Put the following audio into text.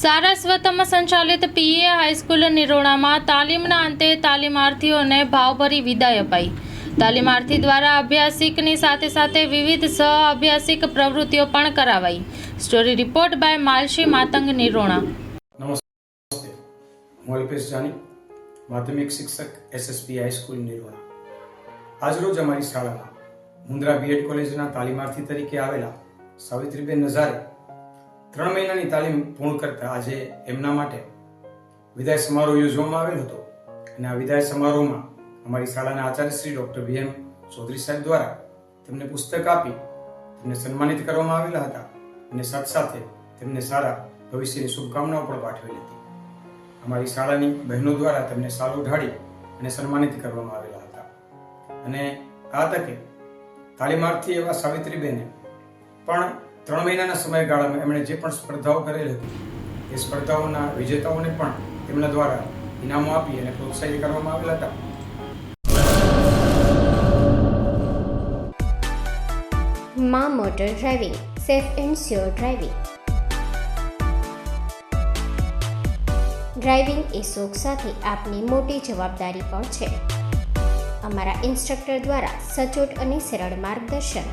સારસ્વતમાં સંચાલિત પીએ હાઈસ્કૂલ નિરોણામાં તાલીમના અંતે તાલીમાર્થીઓને ભાવભરી વિદાય અપાઈ. તાલીમાર્થી દ્વારા અભ્યાસિકની સાથે સાથે વિવિધ સહ અભ્યાસિક પ્રવૃત્તિઓ પણ કરાવાઈ. Story report by Malshi Matang Nirona. નમસ્તે. હું જાની, માધ્યમિક શિક્ષક, એસએસપી હાઈસ્કૂલ નિરોણા. આજરોજ અમારી શાળામાં મુન્દ્રા બીએડ કોલેજના તાલીમાર્થી તરીકે આવેલા સાવિત્રીબેન નઝારે ત્રણ મહિનાની તાલીમ પૂર્ણ કરતા આજે એમના માટે વિદાય સમારોહ યોજવામાં આવેલ હતો. અને આ વિદાય સમારોહમાં અમારી શાળાના Acharya Shri doctor V M Chaudhary સાહેબ દ્વારા તેમને પુસ્તક આપી તેમને સન્માનિત કરવામાં આવેલા હતા અને સાથે સાથે તેમને સારા ભવિષ્યની શુભકામનાઓ પણ પાઠવેલી હતી. અમારી શાળાની બહેનો દ્વારા તેમને સારું ઢાળી અને સન્માનિત કરવામાં આવેલા હતા. અને આ તકે તાલીમાર્થી એવા સાવિત્રીબેને પણ ત્રણ મહિનાના સમયગાળામાં એમણે જે પણ સ્પર્ધાઓ કરેલી હતી, એ સ્પર્ધાઓના વિજેતાઓને પણ તેમના દ્વારા ઇનામો આપી અને પ્રોત્સાહિત કરવામાં આવેલા હતા. મા motor driving, safe and sure driving. Driving એ શોખ સાથે આપની મોટી જવાબદારી પણ છે. અમારા ઇન્સ્ટ્રક્ટર દ્વારા સચોટ અને સરળ માર્ગદર્શન.